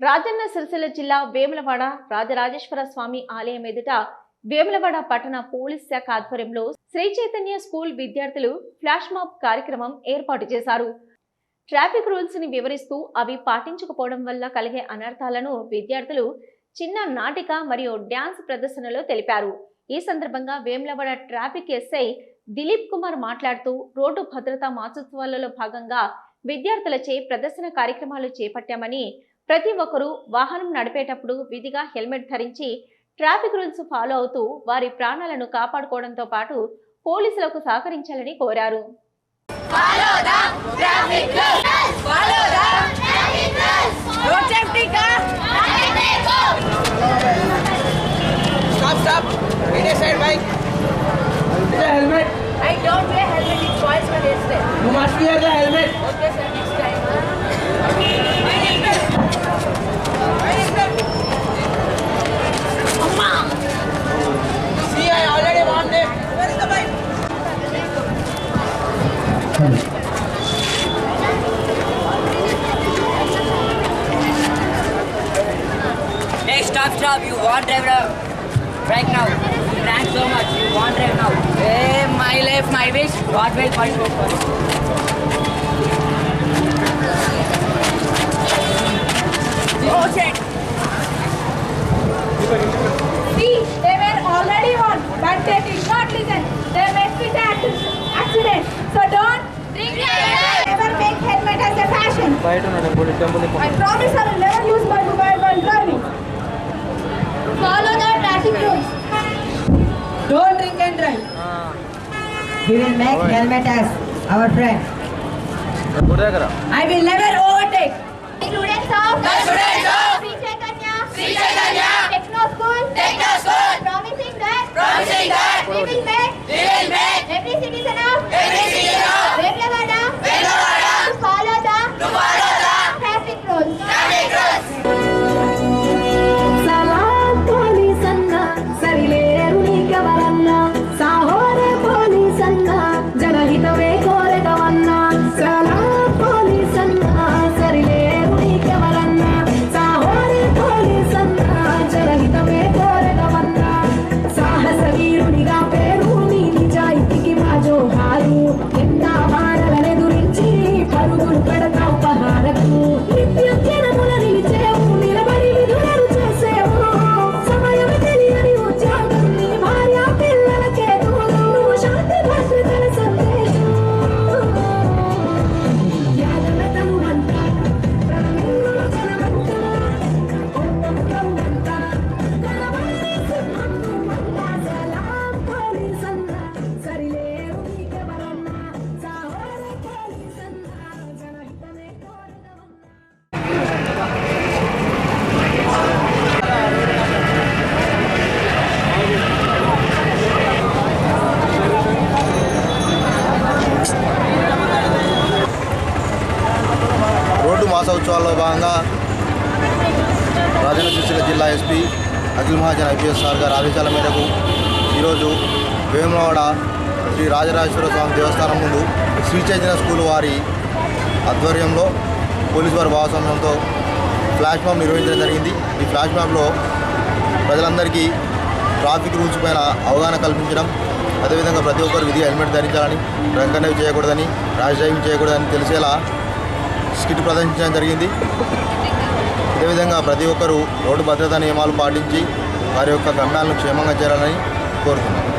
రాజన్న సిరిసిల్ల జిల్లా వేములవాడ రాజరాజేశ్వర స్వామి ఆలయం ఎదుట వేములవాడ పట్టణ పోలీస్ శాఖ ఆధ్వర్యంలో శ్రీ చైతన్య స్కూల్ విద్యార్థులు ఫ్లాష్ మాప్ కార్యక్రమం ఏర్పాటు చేశారు. ట్రాఫిక్ రూల్స్ని వివరిస్తూ అవి పాటించకపోవడం వల్ల కలిగే అనర్థాలను విద్యార్థులు చిన్న నాటిక మరియు డ్యాన్స్ ప్రదర్శనలో తెలిపారు. ఈ సందర్భంగా వేములవాడ ట్రాఫిక్ ఎస్ఐ దిలీప్ కుమార్ మాట్లాడుతూ రోడ్డు భద్రతా మాసోత్సవాలలో భాగంగా విద్యార్థులచే ప్రదర్శన కార్యక్రమాలు చేపట్టామని ప్రతి ఒక్కరూ వాహనం నడిపేటప్పుడు విధిగా హెల్మెట్ ధరించి ట్రాఫిక్ రూల్స్ ఫాలో అవుతూ వారి ప్రాణాలను కాపాడుకోవడంతో పాటు పోలీసులకు సహకరించాలని కోరారు. You must wear the helmet. Okay sir, next time. Hey, stop, stop. You want drive now. Right now. You ran so much. You want drive now. Hey, my life, my wish. God will punish you for it. Oh, shit. I promise I will never use my mobile while driving. Follow the traffic rules. Don't drink and drive. We will make helmet as our friend. I will never overtake. Students of the students of Sri Chaitanya Sri Chaitanya police road భాగంగా రాజన్న సిరిసిల్ల జిల్లా SP Akhil Mahajan IPS sir గారి ఆదేశాల మేరకు ఈరోజు వేములవాడ శ్రీ రాజరాజేశ్వర స్వామి దేవస్థానం ముందు Shri Chaitanya school వారి ఆధ్వర్యంలో police వారి భాగస్వామ్యంతో ఫ్లాష్ మ్యాప్ నిర్వహించడం జరిగింది. ఈ ఫ్లాష్ మ్యాప్లో ప్రజలందరికీ ట్రాఫిక్ రూల్స్ పైన అవగాహన కల్పించడం అదేవిధంగా ప్రతి ఒక్కరు విధి హెల్మెట్ ధరించాలని రంగనేవి చేయకూడదని ర్యాష్ డ్రైవింగ్ చేయకూడదని తెలిసేలా స్కిట్ ప్రదర్శించడం జరిగింది. అదేవిధంగా ప్రతి ఒక్కరూ రోడ్డు భద్రతా నియమాలు పాటించి వారి యొక్క గమ్యాలను క్షేమంగా చేరాలని కోరుతున్నాను